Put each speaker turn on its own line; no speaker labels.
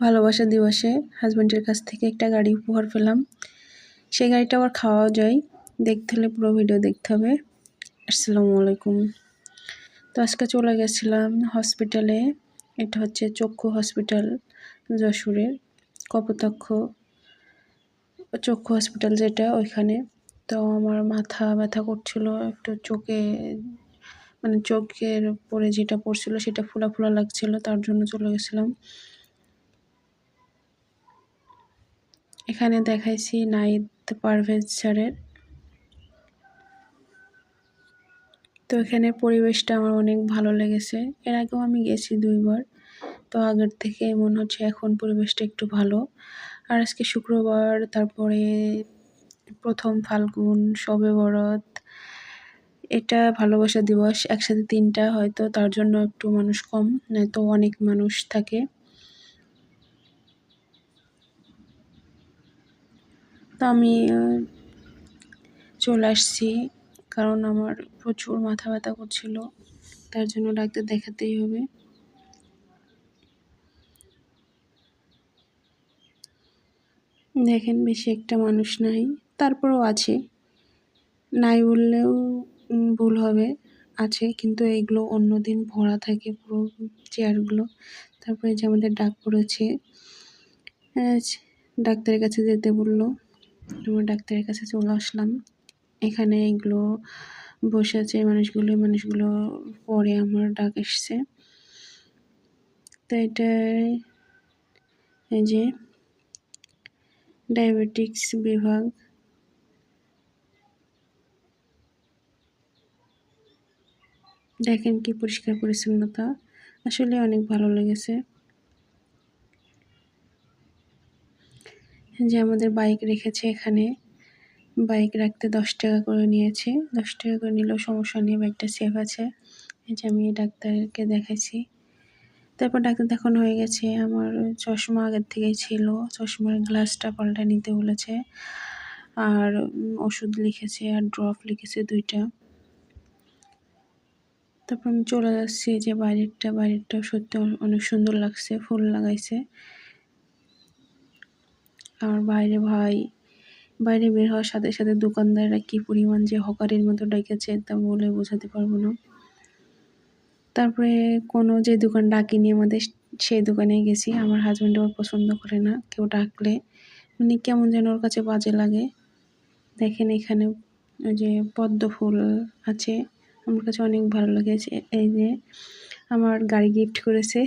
ভালোবাসা দিবসে হাজব্যান্ডের কাছ থেকে একটা গাড়ি উপহার পেলাম। সেই গাড়িটা আবার খাওয়াও যায়। দেখতে হলে পুরো ভিডিও দেখতে হবে। আসসালামু আলাইকুম। তো আজকে চলে গেছিলাম হসপিটালে। এটা হচ্ছে চক্ষু হসপিটাল যশোরের কপোতাক্ষ চক্ষু হসপিটাল যেটা ওইখানে। তো আমার মাথা ব্যথা করছিল, একটু চোখে মানে চোখের পরে যেটা পড়ছিল সেটা ফোলা ফোলা লাগছিল, তার জন্য চলে গেছিলাম। এখানে দেখাইছি নাইদ পারভেজ তো এখানে পরিবেশটা আমার অনেক ভালো লেগেছে। এর আগেও আমি গেছি দুইবার। তো আগের থেকে মনে হচ্ছে এখন পরিবেশটা একটু ভালো। আর আজকে শুক্রবার, তারপরে প্রথম ফাল্গুন, শবে বরত, এটা ভালোবাসা দিবস। একসাথে তিনটা, হয়তো তার জন্য একটু মানুষ কম, নয়তো অনেক মানুষ থাকে। তো আমি চলে আসছি। কারণ আমার প্রচুর মাথা ব্যথা করছিল। তার জন্য ডাক্তার দেখাতেই হবে। দেখেন, বেশি একটা মানুষ নাই। তারপরেও আছে। নাই বললেও ভুল হবে। আছে, কিন্তু এইগুলো অন্য দিন ভরা থাকে পুরো চেয়ারগুলো। তারপরে যে আমাদের ডাক পড়েছে ডাক্তারের কাছে যেতে বলল। আমার ডাক্তারের কাছে চলে আসলাম। এখানে এগুলো বসে আছে মানুষগুলো মানুষগুলো পরে আমার ডাক এসছে। তো এটা এই যে ডায়াবেটিক্স বিভাগ। দেখেন কি পরিষ্কার পরিচ্ছন্নতা। আসলে অনেক ভালো লেগেছে। যে আমাদের বাইক রেখেছে এখানে। বাইক রাখতে দশ টাকা করে নিয়েছে। দশ টাকা করে নিলেও সমস্যা নেই বাইকটা সেফ আছে। এই যে আমি ডাক্তারকে দেখাইছি। তারপর ডাক্তার দেখানো হয়ে গেছে, আমার চশমা আগের থেকেই ছিল। চশমার গ্লাসটা পাল্টা নিতে বলেছে। আর ওষুধ লিখেছে, আর ড্রপ লিখেছে দুইটা। তারপর আমি চলে যাচ্ছি যে বাইরেরটা বাইরেরটা সত্যি অনেক সুন্দর লাগছে, ফুল লাগাইছে। আমার বাইরে ভাই, বাইরে বের হওয়ার সাথে সাথে দোকানদাররা কী পরিমাণ যে হকারের মতো ডেকেছে তা বলে বোঝাতে পারব না। তারপরে কোনো যে দোকান ডাকিনি, আমাদের সেই দোকানে গেছি। আমার হাজব্যান্ড আবার পছন্দ করে না কেউ ডাকলে। মানে কেমন যেন ওর কাছে বাজে লাগে। দেখেন এখানে ওই যে পদ্ম ফুল আছে। আমার কাছে অনেক ভালো লেগেছে। এই যে আমার গাড়ি গিফট করেছে।